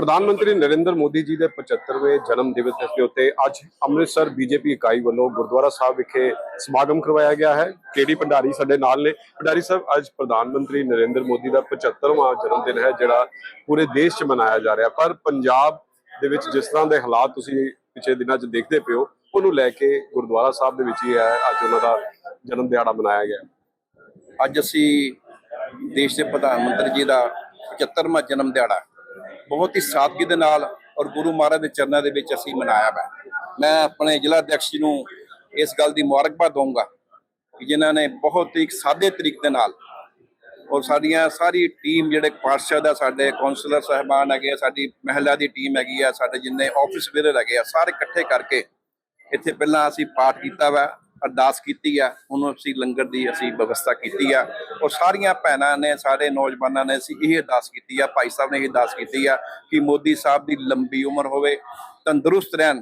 ਪ੍ਰਧਾਨ ਮੰਤਰੀ ਨਰਿੰਦਰ ਮੋਦੀ ਜੀ ਦੇ 75ਵੇਂ ਜਨਮ ਦਿਵਸ ਦੇ ਉੱਤੇ ਅੱਜ ਅੰਮ੍ਰਿਤਸਰ ਬੀਜੇਪੀ ਇਕਾਈ ਵੱਲੋਂ ਗੁਰਦੁਆਰਾ ਸਾਹਿਬ ਵਿਖੇ ਸਮਾਗਮ ਕਰਵਾਇਆ ਗਿਆ ਹੈ। ਕੇਡੀ ਭੰਡਾਰੀ ਸਾਡੇ ਨਾਲ ਨੇ? ਭੰਡਾਰੀ ਸਾਹਿਬ, ਅੱਜ ਪ੍ਰਧਾਨ ਮੰਤਰੀ ਨਰਿੰਦਰ ਮੋਦੀ ਦਾ 75ਵਾਂ ਜਨਮ ਦਿਨ ਹੈ, ਜਿਹੜਾ ਪੂਰੇ ਦੇਸ਼ 'ਚ ਮਨਾਇਆ ਜਾ ਰਿਹਾ। ਪਰ ਪੰਜਾਬ ਦੇ ਵਿੱਚ ਜਿਸ ਤਰ੍ਹਾਂ ਦੇ ਹਾਲਾਤ ਤੁਸੀਂ ਪਿਛਲੇ ਦਿਨਾਂ 'ਚ ਦੇਖਦੇ ਪਿਓ ਉਹਨੂੰ ਲੈ ਕੇ ਗੁਰਦੁਆਰਾ ਸਾਹਿਬ ਦੇ ਵਿੱਚ ਹੀ ਹੈ ਅੱਜ ਉਹਨਾਂ ਦਾ ਜਨਮ ਦਿਹਾੜਾ ਮਨਾਇਆ ਗਿਆ। ਅੱਜ ਅਸੀਂ ਦੇਸ਼ ਦੇ ਪ੍ਰਧਾਨ ਮੰਤਰੀ ਜੀ ਦਾ 75ਵਾਂ ਜਨਮ ਦਿਹਾੜਾ ਬਹੁਤ ਹੀ ਸਾਦਗੀ ਦੇ ਨਾਲ ਔਰ ਗੁਰੂ ਮਹਾਰਾਜ ਦੇ ਚਰਨਾਂ ਦੇ ਵਿੱਚ ਅਸੀਂ ਮਨਾਇਆ ਹੈ ਮੈਂ ਆਪਣੇ ਜ਼ਿਲ੍ਹਾ ਅਧਿਕਸ਼ ਜੀ ਨੂੰ ਇਸ ਗੱਲ ਦੀ ਮੁਬਾਰਕਬਾਦ ਦਊਂਗਾ ਕਿ ਜਿਨ੍ਹਾਂ ਨੇ ਬਹੁਤ ਹੀ ਸਾਦੇ ਤਰੀਕੇ ਦੇ ਨਾਲ ਔਰ ਸਾਡੀਆਂ ਸਾਰੀ ਟੀਮ ਜਿਹੜੇ ਪਾਰਸ਼ਦ ਆ ਸਾਡੇ ਕਾਉਂਸਲਰ ਸਹਿਬਾਨ ਹੈਗੇ ਆ, ਸਾਡੀ ਮਹਿਲਾ ਦੀ ਟੀਮ ਹੈਗੀ ਆ, ਸਾਡੇ ਜਿੰਨੇ ਆਫਿਸ ਵੀਰਰ ਹੈਗੇ ਆ, ਸਾਰੇ ਇਕੱਠੇ ਕਰਕੇ ਇੱਥੇ ਪਹਿਲਾਂ ਅਸੀਂ ਪਾਠ ਕੀਤਾ ਵਾ। ਅਰਦਾਸ ਕੀਤੀ ਆ ਉਹਨੂੰ ਅਸੀਂ ਲੰਗਰ ਦੀ ਅਸੀਂ ਵਿਵਸਥਾ ਕੀਤੀ ਆ। ਔਰ ਸਾਰੀਆਂ ਭੈਣਾਂ ਨੇ, ਸਾਰੇ ਨੌਜਵਾਨਾਂ ਨੇ ਅਸੀਂ ਇਹ ਅਰਦਾਸ ਕੀਤੀ ਆ, ਭਾਈ ਸਾਹਿਬ ਨੇ ਇਹ ਅਰਦਾਸ ਕੀਤੀ ਆ ਕਿ ਮੋਦੀ ਸਾਹਿਬ ਦੀ ਲੰਬੀ ਉਮਰ ਹੋਵੇ, ਤੰਦਰੁਸਤ ਰਹਿਣ,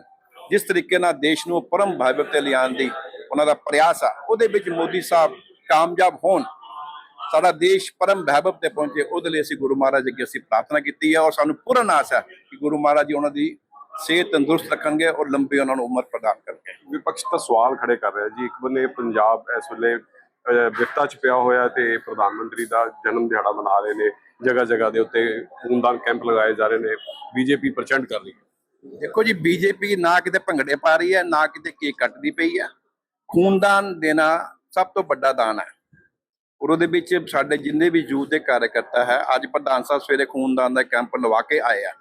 ਜਿਸ ਤਰੀਕੇ ਨਾਲ ਦੇਸ਼ ਨੂੰ ਪਰਮ ਭਾਵਕ ਤੇ ਲਿਆਉਣ ਦੀ ਉਹਨਾਂ ਦਾ ਪ੍ਰਯਾਸ ਆ, ਉਹਦੇ ਵਿੱਚ ਮੋਦੀ ਸਾਹਿਬ ਕਾਮਯਾਬ ਹੋਣ, ਸਾਡਾ ਦੇਸ਼ ਪਰਮ ਵੈਭਵ ਤੇ ਪਹੁੰਚੇ, ਉਹਦੇ ਲਈ ਅਸੀਂ ਗੁਰੂ ਮਹਾਰਾਜ ਅੱਗੇ ਅਸੀਂ ਪ੍ਰਾਰਥਨਾ ਕੀਤੀ ਹੈ ਔਰ ਸਾਨੂੰ ਪੂਰਨ ਆਸ ਹੈ ਕਿ ਗੁਰੂ ਮਹਾਰਾਜ ਜੀ ਉਹਨਾਂ ਦੀ ਸਿਹਤ ਤੰਦਰੁਸਤ ਰੱਖਣਗੇ ਔਰ ਲੰਬੀ ਉਹਨਾਂ ਨੂੰ ਉਮਰ ਪ੍ਰਦਾਨ ਕਰਨਗੇ। ਵਿਪਕਸ਼ ਤਾਂ ਸਵਾਲ ਖੜੇ ਕਰ ਰਿਹਾ ਜੀ। ਇੱਕ ਬੰਨੇ ਪੰਜਾਬ ਇਸ ਵੇਲੇ ਵਿਪਤਾ ਚ ਪਿਆ ਹੋਇਆ ਤੇ ਪ੍ਰਧਾਨ ਮੰਤਰੀ ਦਾ ਜਨਮ ਦਿਹਾੜਾ ਮਨਾ ਰਹੇ ਨੇ। ਜਗ੍ਹਾ ਜਗ੍ਹਾ ਦੇ ਉੱਤੇ ਖੂਨਦਾਨ ਕੈਂਪ ਲਗਾਏ ਜਾ ਰਹੇ ਨੇ। ਬੀਜੇਪੀ ਪ੍ਰਚੰਡ ਕਰ ਰਹੀ ਹੈ। ਦੇਖੋ ਜੀ ਬੀਜੇਪੀ ਨਾ ਕਿਤੇ ਭੰਗੜੇ ਪਾ ਰਹੀ ਹੈ ਨਾ ਕਿਤੇ ਕੇਕ ਕੱਟਦੀ ਪਈ ਹੈ। ਖੂਨਦਾਨ ਦੇਣਾ ਸਭ ਤੋਂ ਵੱਡਾ ਦਾਨ ਹੈ। ਔਰ ਉਹਦੇ ਵਿੱਚ ਸਾਡੇ ਜਿੰਨੇ ਵੀ ਯੂਥ ਦੇ ਕਾਰਜਕਰਤਾ ਹੈ ਅੱਜ ਪ੍ਰਧਾਨ ਸਾਹਿਬ ਸਵੇਰੇ ਖੂਨਦਾਨ ਦਾ ਕੈਂਪ ਲਵਾ ਕੇ ਆਏ ਆ।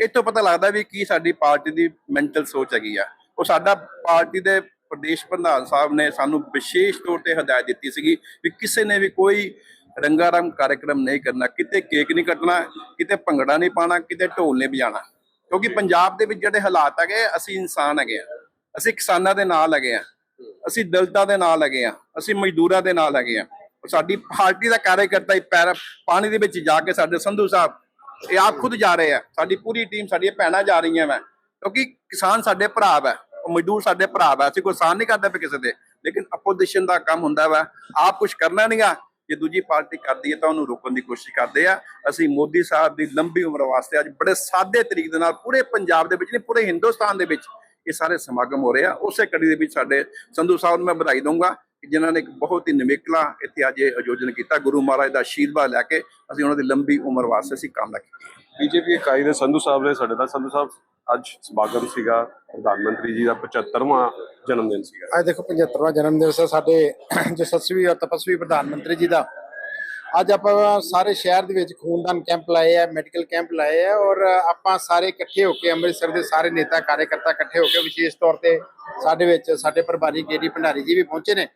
ਇਹ ਤੋਂ ਪਤਾ ਲੱਗਦਾ ਵੀ ਕੀ ਸਾਡੀ ਪਾਰਟੀ ਦੀ ਮੈਂਟਲ ਸੋਚ ਹੈਗੀ ਆ। ਉਹ ਸਾਡਾ ਪਾਰਟੀ ਦੇ ਪ੍ਰਦੇਸ਼ ਪ੍ਰਧਾਨ ਸਾਹਿਬ ਨੇ ਸਾਨੂੰ ਵਿਸ਼ੇਸ਼ ਤੌਰ ਤੇ ਹਦਾਇਤ ਦਿੱਤੀ ਸੀਗੀ ਵੀ ਕਿਸੇ ਨੇ ਵੀ ਕੋਈ ਰੰਗਾਰੰਗ ਕਾਰਜਕ੍ਰਮ ਨਹੀਂ ਕਰਨਾ। ਕਿਤੇ ਕੇਕ ਨਹੀਂ ਕੱਟਣਾ, ਕਿਤੇ ਭੰਗੜਾ ਨਹੀਂ ਪਾਣਾ ਕਿਤੇ ਢੋਲ ਨਹੀਂ ਵਜਾਣਾ ਕਿਉਂਕਿ ਪੰਜਾਬ ਦੇ ਵਿੱਚ ਜਿਹੜੇ ਹਾਲਾਤ ਹੈਗੇ ਅਸੀਂ ਇਨਸਾਨ ਹੈਗੇ ਆ। ਅਸੀਂ ਕਿਸਾਨਾਂ ਦੇ ਨਾਲ ਹੈਗੇ ਆ। ਅਸੀਂ ਦਲਤਾਂ ਦੇ ਨਾਲ ਹੈਗੇ ਆ। ਅਸੀਂ ਮਜ਼ਦੂਰਾਂ ਦੇ ਨਾਲ ਹੈਗੇ ਆ। ਔਰ ਸਾਡੀ ਪਾਰਟੀ ਦਾ ਕਾਰਜਕਰਤਾ ਹੀ ਪੈਰ ਪਾਣੀ ਦੇ ਵਿੱਚ ਜਾ ਕੇ ਸਾਡੇ ਸੰਧੂ ਸਾਹਿਬ ਇਹ ਆਪ ਖੁਦ ਜਾ ਰਹੇ ਆ। ਸਾਡੀ ਪੂਰੀ ਟੀਮ, ਸਾਡੀਆਂ ਭੈਣਾਂ ਜਾ ਰਹੀਆਂ ਵਾ। ਕਿਉਂਕਿ ਕਿਸਾਨ ਸਾਡੇ ਭਰਾ ਵਾ ਮਜ਼ਦੂਰ ਸਾਡੇ ਭਰਾ ਵਾ। ਅਸੀਂ ਕੋਈ ਸਾਨ ਨਹੀਂ ਕਰਦਾ ਪਏ ਕਿਸੇ ਦੇ। ਲੇਕਿਨ ਆਪੋਜੀਸ਼ਨ ਦਾ ਕੰਮ ਹੁੰਦਾ ਵਾ। ਆਪ ਕੁਝ ਕਰਨਾ ਨਹੀਂਗਾ ਜੇ ਦੂਜੀ ਪਾਰਟੀ ਕਰਦੀ ਹੈ ਤਾਂ ਉਹਨੂੰ ਰੋਕਣ ਦੀ ਕੋਸ਼ਿਸ਼ ਕਰਦੇ ਆ। ਅਸੀਂ ਮੋਦੀ ਸਾਹਿਬ ਦੀ ਲੰਬੀ ਉਮਰ ਵਾਸਤੇ ਅੱਜ ਬੜੇ ਸਾਦੇ ਤਰੀਕੇ ਦੇ ਨਾਲ ਪੂਰੇ ਪੰਜਾਬ ਦੇ ਵਿੱਚ ਨਹੀਂ, ਪੂਰੇ ਹਿੰਦੁਸਤਾਨ ਦੇ ਵਿੱਚ ਇਹ ਸਾਰੇ ਸਮਾਗਮ ਹੋ ਰਹੇ ਆ। ਉਸੇ ਕੜੀ ਦੇ ਵਿੱਚ ਸਾਡੇ ਸੰਧੂ ਸਾਹਿਬ ਨੂੰ ਮੈਂ ਵਧਾਈ ਦਊਂਗਾ। ਜਿਨ੍ਹਾਂ ਨੇ ਇੱਕ ਬਹੁਤ ਹੀ ਨਿਵੇਕਲਾ ਇੱਥੇ ਅੱਜ ਇਹ ਆਯੋਜਨ ਕੀਤਾ। ਗੁਰੂ ਮਹਾਰਾਜ ਦਾ ਆਸ਼ੀਰਵਾਦ ਲੈ ਕੇ ਅਸੀਂ ਉਹਨਾਂ ਦੀ ਲੰਬੀ ਉਮਰ ਵਾਸਤੇ ਅਸੀਂ ਕਾਮਨਾ ਕੀਤੀ ਬੀਜੇਪੀ ਇਕਾਈ ਦੇ ਸੰਧੂ ਸਾਹਿਬ ਨੇ ਸਾਡੇ ਨਾਲ ਸੰਧੂ ਸਾਹਿਬ ਅੱਜ ਸਮਾਗਮ ਸੀਗਾ। ਪ੍ਰਧਾਨ ਮੰਤਰੀ ਜੀ ਦਾ 75ਵਾਂ ਜਨਮ ਦਿਨ ਸੀਗਾ। ਅੱਜ ਦੇਖੋ 75ਵਾਂ ਜਨਮ ਦਿਵਸ ਹੈ ਸਾਡੇ ਯਸ਼ਸਵੀ ਔਰ ਤਪਸਵੀ ਪ੍ਰਧਾਨ ਮੰਤਰੀ ਜੀ ਦਾ। ਅੱਜ ਆਪਾਂ ਸਾਰੇ ਸ਼ਹਿਰ ਦੇ ਵਿੱਚ ਖੂਨਦਾਨ ਕੈਂਪ ਲਾਏ ਆ ਮੈਡੀਕਲ ਕੈਂਪ ਲਾਏ ਆ ਔਰ ਆਪਾਂ ਸਾਰੇ ਇਕੱਠੇ ਹੋ ਕੇ ਅੰਮ੍ਰਿਤਸਰ ਦੇ ਸਾਰੇ ਨੇਤਾ ਕਾਰਜਕਰਤਾ ਇਕੱਠੇ ਹੋ ਕੇ ਵਿਸ਼ੇਸ਼ ਤੌਰ ਤੇ ਸਾਡੇ ਵਿੱਚ ਸਾਡੇ ਪ੍ਰਭਾਰੀ ਕੇਡੀ ਭੰਡਾਰੀ ਜੀ ਵੀ ਪਹੁੰਚੇ ਨੇ।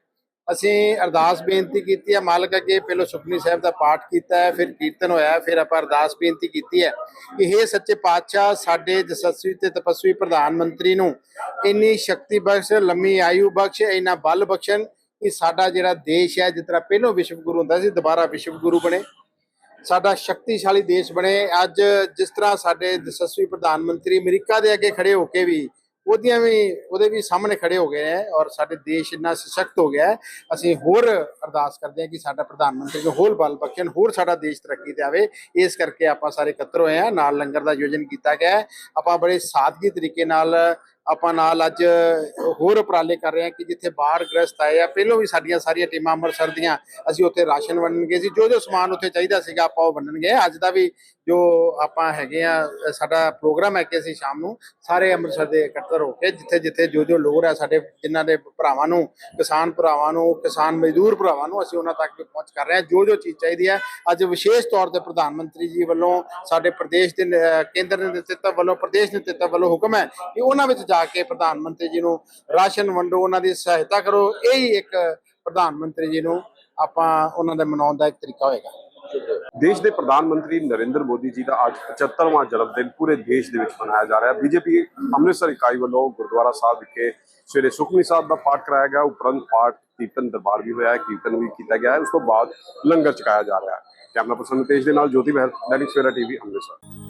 ਅਸੀਂ ਅਰਦਾਸ ਬੇਨਤੀ ਕੀਤੀ ਹੈ, ਮਾਲਕ ਅੱਗੇ ਪਹਿਲਾਂ ਸੁਖਨੀ ਸਾਹਿਬ ਦਾ ਪਾਠ ਕੀਤਾ ਹੈ, ਫਿਰ ਕੀਰਤਨ ਹੋਇਆ, ਫਿਰ ਆਪਾਂ ਅਰਦਾਸ ਬੇਨਤੀ ਕੀਤੀ ਹੈ ਕਿ हे ਸੱਚੇ ਪਾਤਸ਼ਾਹ, ਸਾਡੇ ਜਸਸਵੀ ਤੇ ਤਪਸਵੀ ਪ੍ਰਧਾਨ ਮੰਤਰੀ ਨੂੰ ਇੰਨੀ ਸ਼ਕਤੀ ਬਖਸ਼, ਲੰਮੀ ਆਯੂ ਬਖਸ਼, ਇੰਨਾ ਬਲ ਬਖਸ਼ਣ ਕਿ ਸਾਡਾ ਜਿਹੜਾ ਦੇਸ਼ ਹੈ, ਜਿਸ ਤਰ੍ਹਾਂ ਪਹਿਲੋਂ ਵਿਸ਼ਵ ਗੁਰੂ ਹੁੰਦਾ ਸੀ, ਦੁਬਾਰਾ ਵਿਸ਼ਵ ਗੁਰੂ ਬਣੇ। ਸਾਡਾ ਸ਼ਕਤੀਸ਼ਾਲੀ ਦੇਸ਼ ਬਣੇ। ਅੱਜ ਜਿਸ ਤਰ੍ਹਾਂ ਸਾਡੇ ਜਸਸਵੀ ਪ੍ਰਧਾਨ ਮੰਤਰੀ ਅਮਰੀਕਾ ਦੇ ਅੱਗੇ ਖੜੇ ਹੋ ਕੇ ਵੀ ਉਹਦੀਆਂ ਵੀ, ਉਹਦੇ ਵੀ ਸਾਹਮਣੇ ਖੜੇ ਹੋ ਗਏ ਹੈ ਔਰ ਸਾਡੇ ਦੇਸ਼ ਇੰਨਾ ਸਸ਼ਕਤ ਹੋ ਗਿਆ ਹੈ। ਅਸੀਂ ਹੋਰ ਅਰਦਾਸ ਕਰਦੇ ਹਾਂ ਕਿ ਸਾਡਾ ਪ੍ਰਧਾਨ ਮੰਤਰੀ ਨੂੰ ਹੋਰ ਬਲ ਬਖਸ਼ਣ, ਹੋਰ ਸਾਡਾ ਦੇਸ਼ ਤਰੱਕੀ ਤੇ ਆਵੇ ਇਸ ਕਰਕੇ ਆਪਾਂ ਸਾਰੇ ਇਕੱਤਰ ਹੋਏ ਆ ਨਾਲ ਲੰਗਰ ਦਾ ਆਯੋਜਨ ਕੀਤਾ ਗਿਆ ਹੈ। ਆਪਾਂ ਬੜੇ ਸਾਦਗੀ ਤਰੀਕੇ ਨਾਲ ਆਪਾਂ ਨਾਲ ਅੱਜ ਹੋਰ ਉਪਰਾਲੇ ਕਰ ਰਹੇ ਹਾਂ ਕਿ ਜਿੱਥੇ ਬਾਹਰ ਗ੍ਰਸਤ ਆਏ ਆ, ਪਹਿਲਾਂ ਵੀ ਸਾਡੀਆਂ ਸਾਰੀਆਂ ਟੀਮਾਂ ਅੰਮ੍ਰਿਤਸਰ ਦੀਆਂ, ਅਸੀਂ ਉੱਥੇ ਰਾਸ਼ਨ ਵੰਡਣਗੇ ਸੀ, ਜੋ ਜੋ ਸਮਾਨ ਉੱਥੇ ਚਾਹੀਦਾ ਸੀਗਾ ਆਪਾਂ ਉਹ ਵੰਡਣਗੇ। ਅੱਜ ਦਾ ਵੀ ਜੋ ਆਪਾਂ ਹੈਗੇ ਆ, ਸਾਡਾ ਪ੍ਰੋਗਰਾਮ ਹੈ ਕਿ ਅਸੀਂ ਸ਼ਾਮ ਨੂੰ ਸਾਰੇ ਅੰਮ੍ਰਿਤਸਰ ਦੇ ਇਕੱਤਰ ਹੋ ਕੇ ਜਿੱਥੇ ਜਿੱਥੇ ਜੋ ਜੋ ਲੋੜ ਹੈ ਸਾਡੇ ਜਿਨ੍ਹਾਂ ਦੇ ਭਰਾਵਾਂ ਨੂੰ, ਕਿਸਾਨ ਭਰਾਵਾਂ ਨੂੰ, ਕਿਸਾਨ ਮਜ਼ਦੂਰ ਭਰਾਵਾਂ ਨੂੰ ਅਸੀਂ ਉਹਨਾਂ ਤੱਕ ਪਹੁੰਚ ਕਰ ਰਹੇ ਹਾਂ। ਜੋ ਜੋ ਚੀਜ਼ ਚਾਹੀਦੀ ਹੈ, ਅੱਜ ਵਿਸ਼ੇਸ਼ ਤੌਰ ਤੇ ਪ੍ਰਧਾਨ ਮੰਤਰੀ ਜੀ ਵੱਲੋਂ ਸਾਡੇ ਪ੍ਰਦੇਸ਼ ਦੇ ਕੇਂਦਰ ਦੇ ਨੇਤਰਤਵ ਵੱਲੋਂ, ਪ੍ਰਦੇਸ਼ ਦੇ ਨੇਤਰਤਵ ਵੱਲੋਂ ਹੁਕਮ ਹੈ ਕਿ ਉਹਨਾਂ ਵਿੱਚ ਜਾ ਕੇ ਪ੍ਰਧਾਨ ਮੰਤਰੀ ਜੀ ਨੂੰ ਰਾਸ਼ਨ ਵੰਡੋ, ਉਹਨਾਂ ਦੀ ਸਹਾਇਤਾ ਕਰੋ, ਇਹ ਹੀ ਇੱਕ ਪ੍ਰਧਾਨ ਮੰਤਰੀ ਜੀ ਨੂੰ ਆਪਾਂ ਉਹਨਾਂ ਦਾ ਮਨਾਉਣ ਦਾ ਇੱਕ ਤਰੀਕਾ ਹੋਏਗਾ। ਦੇਸ਼ ਦੇ ਪ੍ਰਧਾਨ ਮੰਤਰੀ ਨਰਿੰਦਰ ਮੋਦੀ ਜੀ ਦਾ ਅੱਜ 75ਵਾਂ ਜਨਮ ਦਿਨ ਪੂਰੇ ਦੇਸ਼ ਦੇ ਵਿੱਚ ਮਨਾਇਆ ਜਾ ਰਿਹਾ। ਹੈ ਬੀਜੇਪੀ ਅੰਮ੍ਰਿਤਸਰ ਇਕਾਈ ਵੱਲੋਂ ਗੁਰਦੁਆਰਾ ਸਾਹਿਬ ਵਿਖੇ ਸਵੇਰੇ ਸੁਖਮਨੀ ਸਾਹਿਬ ਦਾ ਪਾਠ ਕਰਾਇਆ ਗਿਆ। ਉਪਰੰਤ ਪਾਠ, ਕੀਰਤਨ, ਦਰਬਾਰ ਵੀ ਹੋਇਆ ਹੈ। ਕੀਰਤਨ ਵੀ ਕੀਤਾ ਗਿਆ ਹੈ। ਉਸ ਤੋਂ ਬਾਅਦ ਲੰਗਰ ਛਕਾਇਆ ਜਾ ਰਿਹਾ ਹੈ। ਕੈਮਰਾ ਪਰਸਨ ਨਿਤੇਸ਼ ਦੇ ਨਾਲ ਜੋਤੀ ਬਹਿਲ ਦੈਨਿਕ ਸਵੇਰਾ ਟੀਵੀ ਅੰਮ੍ਰਿਤਸਰ।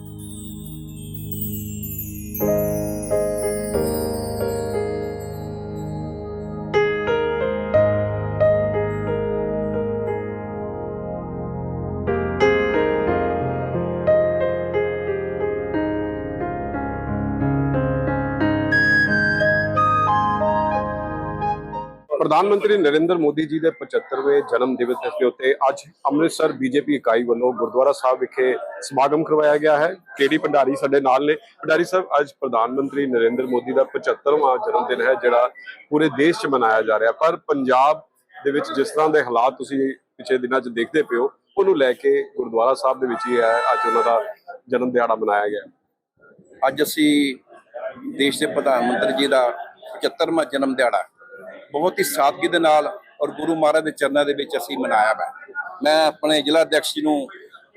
ਪ੍ਰਧਾਨ ਮੰਤਰੀ ਨਰਿੰਦਰ ਮੋਦੀ ਜੀ ਦੇ 75ਵੇਂ ਜਨਮ ਦਿਵਸ ਦੇ ਉੱਤੇ ਅੱਜ ਅੰਮ੍ਰਿਤਸਰ ਬੀਜੇਪੀ ਇਕਾਈ ਵੱਲੋਂ ਗੁਰਦੁਆਰਾ ਸਾਹਿਬ ਵਿਖੇ ਸਮਾਗਮ ਕਰਵਾਇਆ ਗਿਆ ਹੈ। ਕੇਡੀ ਭੰਡਾਰੀ ਸਾਡੇ ਨਾਲ ਨੇ। ਭੰਡਾਰੀ ਸਾਹਿਬ, ਅੱਜ ਪ੍ਰਧਾਨ ਮੰਤਰੀ ਨਰਿੰਦਰ ਮੋਦੀ ਦਾ 75ਵਾਂ ਜਨਮ ਦਿਨ ਹੈ, ਜਿਹੜਾ ਪੂਰੇ ਦੇਸ਼ 'ਚ ਮਨਾਇਆ ਜਾ ਰਿਹਾ। ਪਰ ਪੰਜਾਬ ਦੇ ਵਿੱਚ ਜਿਸ ਤਰ੍ਹਾਂ ਦੇ ਹਾਲਾਤ ਤੁਸੀਂ ਪਿਛੇ ਦਿਨਾਂ 'ਚ ਦੇਖਦੇ ਪਿਓ ਉਹਨੂੰ ਲੈ ਕੇ ਗੁਰਦੁਆਰਾ ਸਾਹਿਬ ਦੇ ਵਿੱਚ ਹੀ ਹੈ ਅੱਜ ਉਹਨਾਂ ਦਾ ਜਨਮ ਦਿਹਾੜਾ ਮਨਾਇਆ ਗਿਆ। ਅੱਜ ਅਸੀਂ ਦੇਸ਼ ਦੇ ਪ੍ਰਧਾਨ ਮੰਤਰੀ ਜੀ ਦਾ 75ਵਾਂ ਜਨਮ ਦਿਹਾੜਾ ਬਹੁਤ ਹੀ ਸਾਦਗੀ ਦੇ ਨਾਲ ਔਰ ਗੁਰੂ ਮਹਾਰਾਜ ਦੇ ਚਰਨਾਂ ਦੇ ਵਿੱਚ ਅਸੀਂ ਮਨਾਇਆ ਹੈ ਮੈਂ ਆਪਣੇ ਜ਼ਿਲ੍ਹਾ ਅਧਿਕਸ਼ ਜੀ ਨੂੰ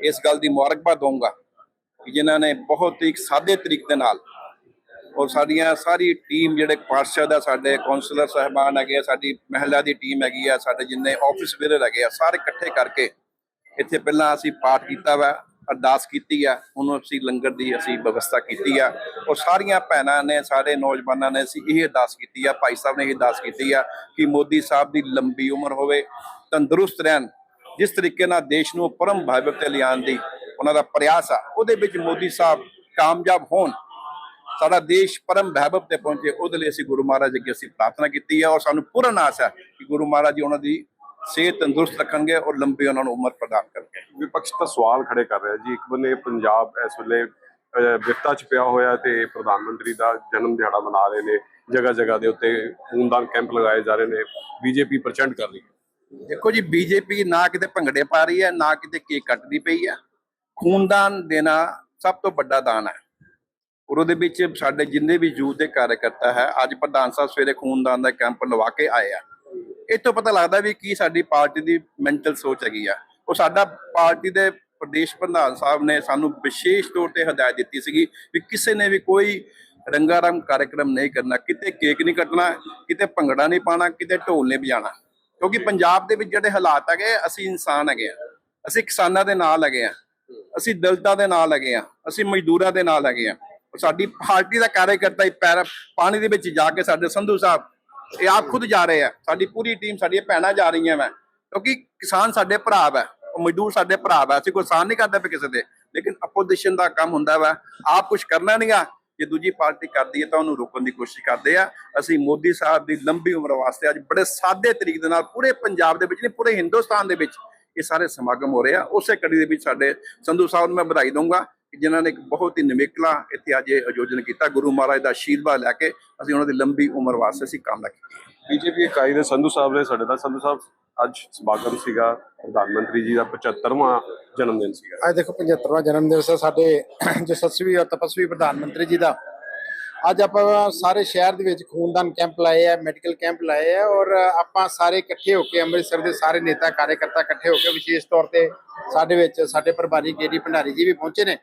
ਇਸ ਗੱਲ ਦੀ ਮੁਬਾਰਕਬਾਦ ਦਊਂਗਾ ਕਿ ਜਿਨ੍ਹਾਂ ਨੇ ਬਹੁਤ ਹੀ ਸਾਦੇ ਤਰੀਕੇ ਦੇ ਨਾਲ ਔਰ ਸਾਡੀਆਂ ਸਾਰੀ ਟੀਮ ਜਿਹੜੇ ਪਾਰਸ਼ਦ ਆ ਸਾਡੇ ਕਾਉਂਸਲਰ ਸਾਹਿਬਾਨ ਹੈਗੇ ਆ, ਸਾਡੀ ਮਹਿਲਾ ਦੀ ਟੀਮ ਹੈਗੀ ਆ, ਸਾਡੇ ਜਿੰਨੇ ਆਫਿਸ ਵੀਰਰ ਹੈਗੇ ਆ, ਸਾਰੇ ਇਕੱਠੇ ਕਰਕੇ ਇੱਥੇ ਪਹਿਲਾਂ ਅਸੀਂ ਪਾਠ ਕੀਤਾ ਵਾ। ਅਰਦਾਸ ਕੀਤੀ ਆ। ਉਹਨੂੰ ਅਸੀਂ ਲੰਗਰ ਦੀ ਅਸੀਂ ਵਿਵਸਥਾ ਕੀਤੀ ਆ। ਔਰ ਸਾਰੀਆਂ ਭੈਣਾਂ ਨੇ, ਸਾਰੇ ਨੌਜਵਾਨਾਂ ਨੇ ਅਸੀਂ ਇਹ ਅਰਦਾਸ ਕੀਤੀ ਆ। ਭਾਈ ਸਾਹਿਬ ਨੇ ਇਹ ਅਰਦਾਸ ਕੀਤੀ ਆ ਕਿ ਮੋਦੀ ਸਾਹਿਬ ਦੀ ਲੰਬੀ ਉਮਰ ਹੋਵੇ, ਤੰਦਰੁਸਤ ਰਹਿਣ। ਜਿਸ ਤਰੀਕੇ ਨਾਲ ਦੇਸ਼ ਨੂੰ ਪਰਮ ਭਾਵ ਤੇ ਲਿਆਉਣ ਦੀ ਉਹਨਾਂ ਦਾ ਪ੍ਰਯਾਸ ਆ, ਉਹਦੇ ਵਿੱਚ ਮੋਦੀ ਸਾਹਿਬ ਕਾਮਯਾਬ ਹੋਣ। ਸਾਡਾ ਦੇਸ਼ ਪਰਮ ਵੈਭਵ ਤੇ ਪਹੁੰਚੇ, ਉਹਦੇ ਲਈ ਅਸੀਂ ਗੁਰੂ ਮਹਾਰਾਜ ਅੱਗੇ ਅਸੀਂ ਪ੍ਰਾਰਥਨਾ ਕੀਤੀ ਹੈ ਔਰ ਸਾਨੂੰ ਪੂਰਨ ਆਸ ਹੈ ਕਿ ਗੁਰੂ ਮਹਾਰਾਜ ਜੀ ਉਹਨਾਂ ਦੀ ਸਿਹਤ ਤੰਦਰੁਸਤ ਰੱਖਣਗੇ ਔਰ ਲੰਬੀ ਉਹਨਾਂ ਨੂੰ ਉਮਰ ਪ੍ਰਦਾਨ ਕਰਨਗੇ। ਵਿਪਕਸ਼ ਤਾਂ ਸਵਾਲ ਖੜੇ ਕਰ ਰਿਹਾ ਜੀ। ਇੱਕ ਬੰਨੇ ਪੰਜਾਬ ਇਸ ਵੇਲੇ ਵਿਪਤਾ ਚ ਪਿਆ ਹੋਇਆ ਤੇ ਪ੍ਰਧਾਨ ਮੰਤਰੀ ਦਾ ਜਨਮ ਦਿਹਾੜਾ ਮਨਾ ਰਹੇ ਨੇ। ਜਗ੍ਹਾ ਜਗ੍ਹਾ ਦੇ ਉੱਤੇ ਖੂਨਦਾਨ ਕੈਂਪ ਲਗਾਏ ਜਾ ਰਹੇ ਨੇ। ਬੀਜੇਪੀ ਪ੍ਰਚੰਡ ਕਰ ਰਹੀ ਹੈ। ਦੇਖੋ ਜੀ ਬੀਜੇਪੀ ਨਾ ਕਿਤੇ ਭੰਗੜੇ ਪਾ ਰਹੀ ਹੈ ਨਾ ਕਿਤੇ ਕੇਕ ਕੱਟਦੀ ਪਈ ਹੈ। ਖੂਨਦਾਨ ਦੇਣਾ ਸਭ ਤੋਂ ਵੱਡਾ ਦਾਨ ਹੈ। ਔਰ ਉਹਦੇ ਵਿੱਚ ਸਾਡੇ ਜਿੰਨੇ ਵੀ ਯੂਥ ਦੇ ਕਾਰਜਕਰਤਾ ਹੈ ਅੱਜ ਪ੍ਰਧਾਨ ਸਾਹਿਬ ਸਵੇਰੇ ਖੂਨਦਾਨ ਦਾ ਕੈਂਪ ਲਵਾ ਕੇ ਆਏ ਆ। ਇਹ ਤੋਂ ਪਤਾ ਲੱਗਦਾ ਵੀ ਕੀ ਸਾਡੀ ਪਾਰਟੀ ਦੀ ਮੈਂਟਲ ਸੋਚ ਹੈਗੀ ਆ। ਉਹ ਸਾਡਾ ਪਾਰਟੀ ਦੇ ਪ੍ਰਦੇਸ਼ ਪ੍ਰਧਾਨ ਸਾਹਿਬ ਨੇ ਸਾਨੂੰ ਵਿਸ਼ੇਸ਼ ਤੌਰ ਤੇ ਹਦਾਇਤ ਦਿੱਤੀ ਸੀਗੀ ਵੀ ਕਿਸੇ ਨੇ ਵੀ ਕੋਈ ਰੰਗਾਰੰਗ ਕਾਰਜਕ੍ਰਮ ਨਹੀਂ ਕਰਨਾ ਕਿਤੇ ਕੇਕ ਨਹੀਂ ਕੱਟਣਾ ਕਿਤੇ ਭੰਗੜਾ ਨਹੀਂ ਪਾਣਾ ਕਿਤੇ ਢੋਲ ਨਹੀਂ ਵਜਾਣਾ ਕਿਉਂਕਿ ਪੰਜਾਬ ਦੇ ਵਿੱਚ ਜਿਹੜੇ ਹਾਲਾਤ ਹੈਗੇ ਅਸੀਂ ਇਨਸਾਨ ਹੈਗੇ ਆ। ਅਸੀਂ ਕਿਸਾਨਾਂ ਦੇ ਨਾਲ ਹੈਗੇ ਆ। ਅਸੀਂ ਦਲਿਤਾਂ ਦੇ ਨਾਲ ਹੈਗੇ ਆ। ਅਸੀਂ ਮਜ਼ਦੂਰਾਂ ਦੇ ਨਾਲ ਹੈਗੇ ਆ। ਸਾਡੀ ਪਾਰਟੀ ਦਾ ਕਾਰਜਕਰਤਾ ਹੀ ਪੈਰ ਪਾਣੀ ਦੇ ਵਿੱਚ ਜਾ ਕੇ ਸਾਡੇ ਸੰਧੂ ਸਾਹਿਬ ਇਹ ਆਪ ਖੁਦ ਜਾ ਰਹੇ ਆ। ਸਾਡੀ ਪੂਰੀ ਟੀਮ, ਸਾਡੀਆਂ ਭੈਣਾਂ ਜਾ ਰਹੀਆਂ ਵਾ। ਕਿਉਂਕਿ ਕਿਸਾਨ ਸਾਡੇ ਭਰਾ ਵਾ ਮਜ਼ਦੂਰ ਸਾਡੇ ਭਰਾ ਵਾ। ਅਸੀਂ ਕੋਈ ਸਾਨ ਨਹੀਂ ਕਰਦਾ ਪਏ ਕਿਸੇ ਦੇ। ਲੇਕਿਨ ਆਪੋਜੀਸ਼ਨ ਦਾ ਕੰਮ ਹੁੰਦਾ ਵਾ। ਆਪ ਕੁਝ ਕਰਨਾ ਨਹੀਂਗਾ ਜੇ ਦੂਜੀ ਪਾਰਟੀ ਕਰਦੀ ਹੈ ਤਾਂ ਉਹਨੂੰ ਰੋਕਣ ਦੀ ਕੋਸ਼ਿਸ਼ ਕਰਦੇ ਆ। ਅਸੀਂ ਮੋਦੀ ਸਾਹਿਬ ਦੀ ਲੰਬੀ ਉਮਰ ਵਾਸਤੇ ਅੱਜ ਬੜੇ ਸਾਦੇ ਤਰੀਕੇ ਦੇ ਨਾਲ ਪੂਰੇ ਪੰਜਾਬ ਦੇ ਵਿੱਚ ਨਹੀਂ, ਪੂਰੇ ਹਿੰਦੁਸਤਾਨ ਦੇ ਵਿੱਚ ਇਹ ਸਾਰੇ ਸਮਾਗਮ ਹੋ ਰਹੇ ਆ। ਉਸੇ ਕੜੀ ਦੇ ਵਿੱਚ ਸਾਡੇ ਸੰਧੂ ਸਾਹਿਬ ਨੂੰ ਮੈਂ ਵਧਾਈ ਦਊਂਗਾ। ਜਿਨ੍ਹਾਂ ਨੇ ਇੱਕ ਬਹੁਤ ਹੀ ਨਿਵੇਕਲਾ ਇੱਥੇ ਅੱਜ ਇਹ ਆਯੋਜਨ ਕੀਤਾ। ਗੁਰੂ ਮਹਾਰਾਜ ਦਾ ਆਸ਼ੀਰਵਾਦ ਲੈ ਕੇ ਅਸੀਂ ਉਹਨਾਂ ਦੀ ਲੰਬੀ ਉਮਰ ਵਾਸਤੇ ਅਸੀਂ ਕਾਮਨਾ ਕੀਤੀ। ਬੀਜੇਪੀ ਇਕਾਈ ਦੇ ਸੰਧੂ ਸਾਹਿਬ ਨੇ ਸਾਡੇ ਨਾਲ ਸੰਧੂ ਸਾਹਿਬ ਅੱਜ ਸਮਾਗਮ ਸੀਗਾ। ਪ੍ਰਧਾਨ ਮੰਤਰੀ ਜੀ ਦਾ 75ਵਾਂ ਜਨਮ ਦਿਨ ਸੀਗਾ। ਅੱਜ ਦੇਖੋ 75ਵਾਂ ਜਨਮ ਦਿਵਸ ਹੈ ਸਾਡੇ ਯਸ਼ਸਵੀ ਔਰ ਤਪਸਵੀ ਪ੍ਰਧਾਨ ਮੰਤਰੀ ਜੀ ਦਾ ਅੱਜ ਆਪਾਂ ਸਾਰੇ ਸ਼ਹਿਰ ਦੇ ਵਿੱਚ ਖੂਨਦਾਨ ਕੈਂਪ ਲਾਏ ਆ ਮੈਡੀਕਲ ਕੈਂਪ ਲਾਏ ਆ ਔਰ ਆਪਾਂ ਸਾਰੇ ਇਕੱਠੇ ਹੋ ਕੇ ਅੰਮ੍ਰਿਤਸਰ ਦੇ ਸਾਰੇ ਨੇਤਾ ਕਾਰਜਕਰਤਾ ਇਕੱਠੇ ਹੋ ਕੇ ਵਿਸ਼ੇਸ਼ ਤੌਰ ਤੇ ਸਾਡੇ ਵਿੱਚ ਸਾਡੇ ਪ੍ਰਭਾਰੀ ਕੇਡੀ ਭੰਡਾਰੀ ਜੀ ਵੀ ਪਹੁੰਚੇ ਨੇ।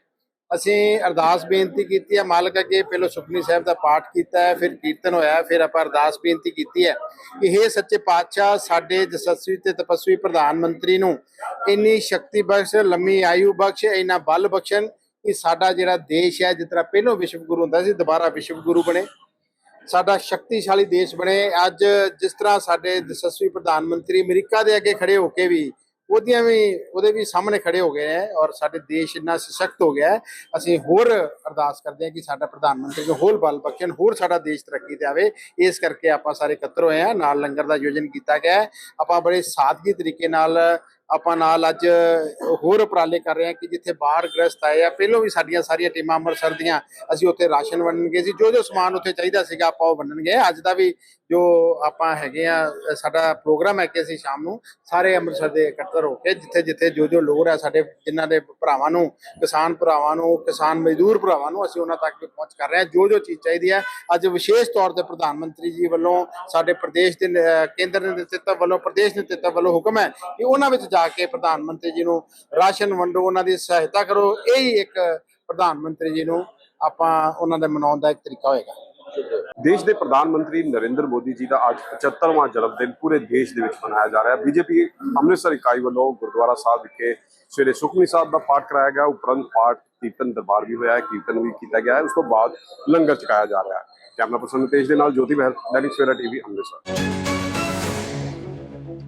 ਅਸੀਂ ਅਰਦਾਸ ਬੇਨਤੀ ਕੀਤੀ ਹੈ, ਮਾਲਕ ਅੱਗੇ ਪਹਿਲਾਂ ਸੁਖਨੀ ਸਾਹਿਬ ਦਾ ਪਾਠ ਕੀਤਾ ਹੈ, ਫਿਰ ਕੀਰਤਨ ਹੋਇਆ ਫਿਰ ਆਪਾਂ ਅਰਦਾਸ ਬੇਨਤੀ ਕੀਤੀ ਹੈ ਕਿ हे ਸੱਚੇ ਪਾਤਸ਼ਾਹ, ਸਾਡੇ ਜਸਸਵੀ ਤੇ ਤਪਸਵੀ ਪ੍ਰਧਾਨ ਮੰਤਰੀ ਨੂੰ ਇੰਨੀ ਸ਼ਕਤੀ ਬਖਸ਼, ਲੰਮੀ ਆਯੂ ਬਖਸ਼, ਇੰਨਾ ਬਲ ਬਖਸ਼ਣ ਕਿ ਸਾਡਾ ਜਿਹੜਾ ਦੇਸ਼ ਹੈ, ਜਿਸ ਤਰ੍ਹਾਂ ਪਹਿਲੋਂ ਵਿਸ਼ਵ ਗੁਰੂ ਹੁੰਦਾ ਸੀ, ਦੁਬਾਰਾ ਵਿਸ਼ਵ ਗੁਰੂ ਬਣੇ। ਸਾਡਾ ਸ਼ਕਤੀਸ਼ਾਲੀ ਦੇਸ਼ ਬਣੇ। ਅੱਜ ਜਿਸ ਤਰ੍ਹਾਂ ਸਾਡੇ ਜਸਸਵੀ ਪ੍ਰਧਾਨ ਮੰਤਰੀ ਅਮਰੀਕਾ ਦੇ ਅੱਗੇ ਖੜੇ ਹੋ ਕੇ ਵੀ ਉਹਦੀਆਂ ਵੀ, ਉਹਦੇ ਵੀ ਸਾਹਮਣੇ ਖੜੇ ਹੋ ਗਏ ਹੈ ਔਰ ਸਾਡੇ ਦੇਸ਼ ਇੰਨਾ ਸਸ਼ਕਤ ਹੋ ਗਿਆ ਹੈ। ਅਸੀਂ ਹੋਰ ਅਰਦਾਸ ਕਰਦੇ ਹਾਂ ਕਿ ਸਾਡਾ ਪ੍ਰਧਾਨ ਮੰਤਰੀ ਨੂੰ ਹੋਰ ਬਲ ਬਖਸ਼ਣ ਹੋਰ ਸਾਡਾ ਦੇਸ਼ ਤਰੱਕੀ ਤੇ ਆਵੇ। ਇਸ ਕਰਕੇ ਆਪਾਂ ਸਾਰੇ ਇਕੱਤਰ ਹੋਏ ਹਾਂ, ਨਾਲ ਲੰਗਰ ਦਾ ਆਯੋਜਨ ਕੀਤਾ ਗਿਆ ਹੈ। ਆਪਾਂ ਬੜੇ ਸਾਦਗੀ ਤਰੀਕੇ ਨਾਲ ਆਪਾਂ ਨਾਲ ਅੱਜ ਹੋਰ ਉਪਰਾਲੇ ਕਰ ਰਹੇ ਹਾਂ ਕਿ ਜਿੱਥੇ ਬਾਹਰ ਗ੍ਰਸਤ ਆਏ ਆ, ਪਹਿਲਾਂ ਵੀ ਸਾਡੀਆਂ ਸਾਰੀਆਂ ਟੀਮਾਂ ਅੰਮ੍ਰਿਤਸਰ ਦੀਆਂ, ਅਸੀਂ ਉੱਥੇ ਰਾਸ਼ਨ ਵੰਡਣਗੇ ਸੀ ਜੋ ਜੋ ਸਮਾਨ ਉੱਥੇ ਚਾਹੀਦਾ ਸੀਗਾ ਆਪਾਂ ਉਹ ਵੰਡਣਗੇ। ਅੱਜ ਦਾ ਵੀ ਜੋ ਆਪਾਂ ਹੈਗੇ ਆ, ਸਾਡਾ ਪ੍ਰੋਗਰਾਮ ਹੈ ਕਿ ਅਸੀਂ ਸ਼ਾਮ ਨੂੰ ਸਾਰੇ ਅੰਮ੍ਰਿਤਸਰ ਦੇ ਇਕੱਤਰ ਹੋ ਕੇ ਜਿੱਥੇ ਜਿੱਥੇ ਜੋ ਜੋ ਲੋੜ ਹੈ ਸਾਡੇ ਜਿਨ੍ਹਾਂ ਦੇ ਭਰਾਵਾਂ ਨੂੰ, ਕਿਸਾਨ ਭਰਾਵਾਂ ਨੂੰ, ਕਿਸਾਨ ਮਜ਼ਦੂਰ ਭਰਾਵਾਂ ਨੂੰ ਅਸੀਂ ਉਹਨਾਂ ਤੱਕ ਵੀ ਪਹੁੰਚ ਕਰ ਰਹੇ ਹਾਂ। ਜੋ ਜੋ ਚੀਜ਼ ਚਾਹੀਦੀ ਹੈ, ਅੱਜ ਵਿਸ਼ੇਸ਼ ਤੌਰ ਤੇ ਪ੍ਰਧਾਨ ਮੰਤਰੀ ਜੀ ਵੱਲੋਂ ਸਾਡੇ ਪ੍ਰਦੇਸ਼ ਦੇ ਕੇਂਦਰ ਦੇ ਨੇਤਰਤਵ ਵੱਲੋਂ, ਪ੍ਰਦੇਸ਼ ਦੇ ਨੇਤਰਤਵ ਵੱਲੋਂ ਹੁਕਮ ਹੈ ਕਿ ਉਹਨਾਂ ਵਿੱਚ ਜਾ ਕੇ ਪ੍ਰਧਾਨ ਮੰਤਰੀ ਜੀ ਨੂੰ ਰਾਸ਼ਨ ਵੰਡੋ, ਉਹਨਾਂ ਦੀ ਸਹਾਇਤਾ ਕਰੋ, ਇਹ ਹੀ ਇੱਕ ਪ੍ਰਧਾਨ ਮੰਤਰੀ ਜੀ ਨੂੰ ਆਪਾਂ ਉਹਨਾਂ ਦੇ ਮਨਾਉਣ ਦਾ ਇੱਕ ਤਰੀਕਾ ਹੋਏਗਾ। ਦੇਸ਼ ਦੇ ਪ੍ਰਧਾਨ ਮੰਤਰੀ ਨਰਿੰਦਰ ਮੋਦੀ ਜੀ ਦਾ ਅੱਜ 75ਵਾਂ ਜਨਮ ਦਿਨ ਪੂਰੇ ਦੇਸ਼ ਦੇ ਵਿੱਚ ਮਨਾਇਆ ਜਾ ਰਿਹਾ ਹੈ। ਬੀਜੇਪੀ ਅੰਮ੍ਰਿਤਸਰ ਇਕਾਈ ਵੱਲੋਂ ਗੁਰਦੁਆਰਾ ਸਾਹਿਬ ਵਿਖੇ ਸਵੇਰੇ ਸੁਖਮਨੀ ਸਾਹਿਬ ਦਾ ਪਾਠ ਕਰਾਇਆ ਗਿਆ। ਉਪਰੰਤ ਪਾਠ, ਕੀਰਤਨ, ਦਰਬਾਰ ਵੀ ਹੋਇਆ ਹੈ। ਕੀਰਤਨ ਵੀ ਕੀਤਾ ਗਿਆ ਹੈ। ਉਸ ਤੋਂ ਬਾਅਦ ਲੰਗਰ ਛਕਾਇਆ ਜਾ ਰਿਹਾ ਹੈ। ਕੈਮਰਾ ਪਰਸਨ ਨਿਤੇਸ਼ ਦੇ ਨਾਲ ਜੋਤੀ ਬਹਿਲ, ਦੈਨਿਕ ਸਵੇਰਾ ਟੀਵੀ ਅੰਮ੍ਰਿਤਸਰ।